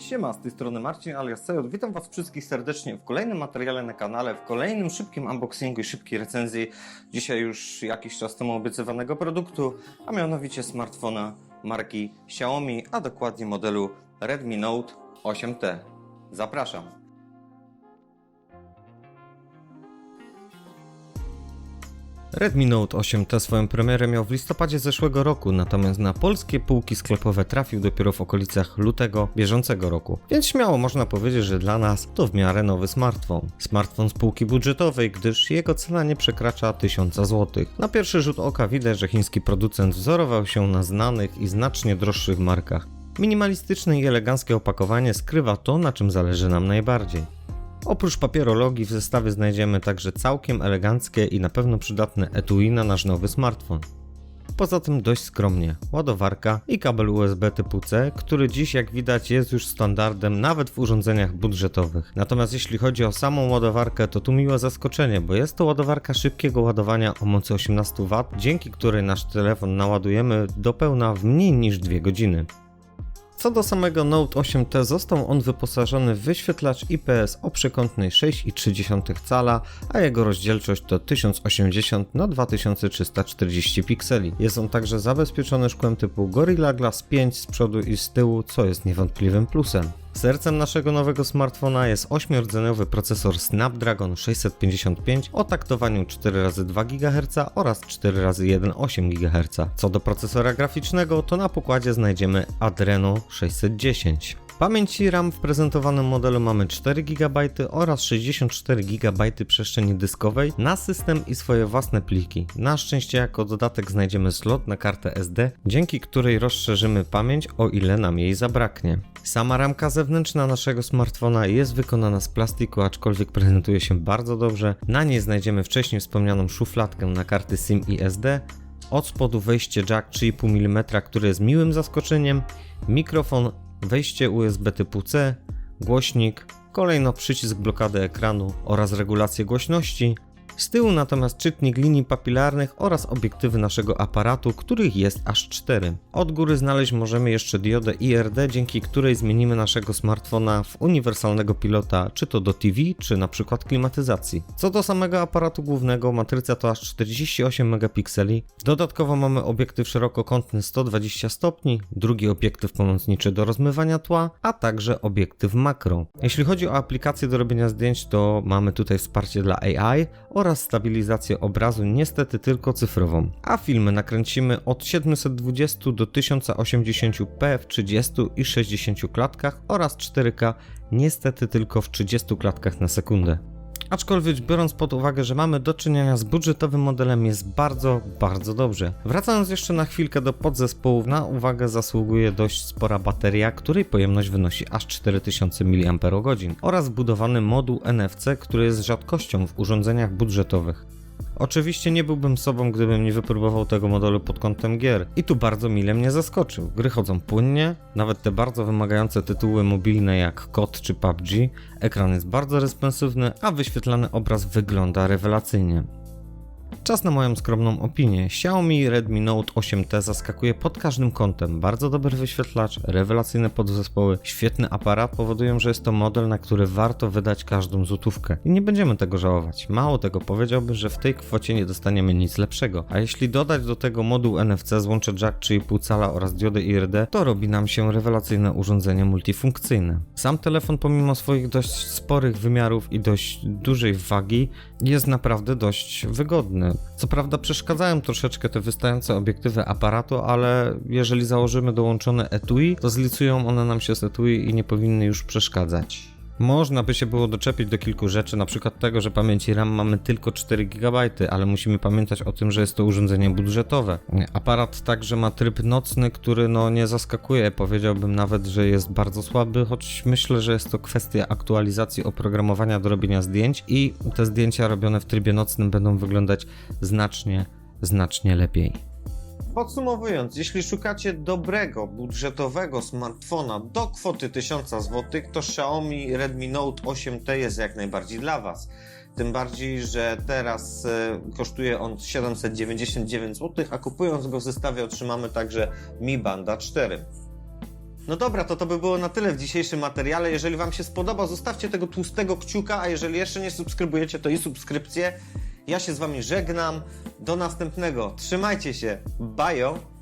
Siema, z tej strony Marcin alias Sejot. Witam Was wszystkich serdecznie w kolejnym materiale na kanale, w kolejnym szybkim unboxingu i szybkiej recenzji. Dzisiaj już jakiś czas temu obiecywanego produktu, a mianowicie smartfona marki Xiaomi, a dokładnie modelu Redmi Note 8T. Zapraszam. Redmi Note 8T swoją premierę miał w listopadzie zeszłego roku, natomiast na polskie półki sklepowe trafił dopiero w okolicach lutego bieżącego roku. Więc śmiało można powiedzieć, że dla nas to w miarę nowy smartfon. Smartfon z półki budżetowej, gdyż jego cena nie przekracza 1000 zł. Na pierwszy rzut oka widać, że chiński producent wzorował się na znanych i znacznie droższych markach. Minimalistyczne i eleganckie opakowanie skrywa to, na czym zależy nam najbardziej. Oprócz papierologii w zestawie znajdziemy także całkiem eleganckie i na pewno przydatne etui na nasz nowy smartfon. Poza tym dość skromnie, ładowarka i kabel USB typu C, który dziś jak widać jest już standardem nawet w urządzeniach budżetowych. Natomiast jeśli chodzi o samą ładowarkę, to tu miłe zaskoczenie, bo jest to ładowarka szybkiego ładowania o mocy 18 W, dzięki której nasz telefon naładujemy do pełna w mniej niż 2 godziny. Co do samego Note 8T, został on wyposażony w wyświetlacz IPS o przekątnej 6,3 cala, a jego rozdzielczość to 1080 na 2340 pikseli. Jest on także zabezpieczony szkłem typu Gorilla Glass 5 z przodu i z tyłu, co jest niewątpliwym plusem. Sercem naszego nowego smartfona jest 8-rdzeniowy procesor Snapdragon 655 o taktowaniu 4x2 GHz oraz 4x1,8 GHz. Co do procesora graficznego, to na pokładzie znajdziemy Adreno 610. Pamięci RAM w prezentowanym modelu mamy 4 GB oraz 64 GB przestrzeni dyskowej na system i swoje własne pliki. Na szczęście jako dodatek znajdziemy slot na kartę SD, dzięki której rozszerzymy pamięć o ile nam jej zabraknie. Sama ramka zewnętrzna naszego smartfona jest wykonana z plastiku, aczkolwiek prezentuje się bardzo dobrze. Na niej znajdziemy wcześniej wspomnianą szufladkę na karty SIM i SD, od spodu wejście jack 3,5 mm, które jest miłym zaskoczeniem, mikrofon, wejście USB typu C, głośnik, kolejno przycisk blokady ekranu oraz regulację głośności. Z tyłu natomiast czytnik linii papilarnych oraz obiektywy naszego aparatu, których jest aż 4. Od góry znaleźć możemy jeszcze diodę IRD, dzięki której zmienimy naszego smartfona w uniwersalnego pilota, czy to do TV, czy na przykład klimatyzacji. Co do samego aparatu głównego, matryca to aż 48 megapikseli. Dodatkowo mamy obiektyw szerokokątny 120 stopni, drugi obiektyw pomocniczy do rozmywania tła, a także obiektyw makro. Jeśli chodzi o aplikacje do robienia zdjęć, to mamy tutaj wsparcie dla AI oraz stabilizację obrazu niestety tylko cyfrową. A filmy nakręcimy od 720 do 1080p w 30 i 60 klatkach oraz 4K niestety tylko w 30 klatkach na sekundę. Aczkolwiek biorąc pod uwagę, że mamy do czynienia z budżetowym modelem jest bardzo, bardzo dobrze. Wracając jeszcze na chwilkę do podzespołów, na uwagę zasługuje dość spora bateria, której pojemność wynosi aż 4000 mAh oraz wbudowany moduł NFC, który jest rzadkością w urządzeniach budżetowych. Oczywiście nie byłbym sobą, gdybym nie wypróbował tego modelu pod kątem gier. I tu bardzo mile mnie zaskoczył. Gry chodzą płynnie, nawet te bardzo wymagające tytuły mobilne jak COD czy PUBG. Ekran jest bardzo responsywny, a wyświetlany obraz wygląda rewelacyjnie. Czas na moją skromną opinię. Xiaomi Redmi Note 8T zaskakuje pod każdym kątem. Bardzo dobry wyświetlacz, rewelacyjne podzespoły, świetny aparat powodują, że jest to model, na który warto wydać każdą złotówkę. I nie będziemy tego żałować. Mało tego, powiedziałbym, że w tej kwocie nie dostaniemy nic lepszego. A jeśli dodać do tego moduł NFC, złącze jack 3,5 cala oraz diodę IRD, to robi nam się rewelacyjne urządzenie multifunkcyjne. Sam telefon pomimo swoich dość sporych wymiarów i dość dużej wagi jest naprawdę dość wygodny. Co prawda przeszkadzają troszeczkę te wystające obiektywy aparatu, ale jeżeli założymy dołączone etui, to zlicują one nam się z etui i nie powinny już przeszkadzać. Można by się było doczepić do kilku rzeczy, na przykład tego, że pamięci RAM mamy tylko 4 GB, ale musimy pamiętać o tym, że jest to urządzenie budżetowe. Aparat także ma tryb nocny, który no nie zaskakuje, powiedziałbym nawet, że jest bardzo słaby, choć myślę, że jest to kwestia aktualizacji oprogramowania do robienia zdjęć i te zdjęcia robione w trybie nocnym będą wyglądać znacznie, znacznie lepiej. Podsumowując, jeśli szukacie dobrego, budżetowego smartfona do kwoty 1000 zł, to Xiaomi Redmi Note 8T jest jak najbardziej dla Was. Tym bardziej, że teraz e, kosztuje on 799 zł, a kupując go w zestawie otrzymamy także Mi Banda 4. No dobra, to to by było na tyle w dzisiejszym materiale. Jeżeli Wam się spodoba, zostawcie tego tłustego kciuka, a jeżeli jeszcze nie subskrybujecie, to i subskrypcję. Ja się z Wami żegnam. Do następnego. Trzymajcie się. Bajo!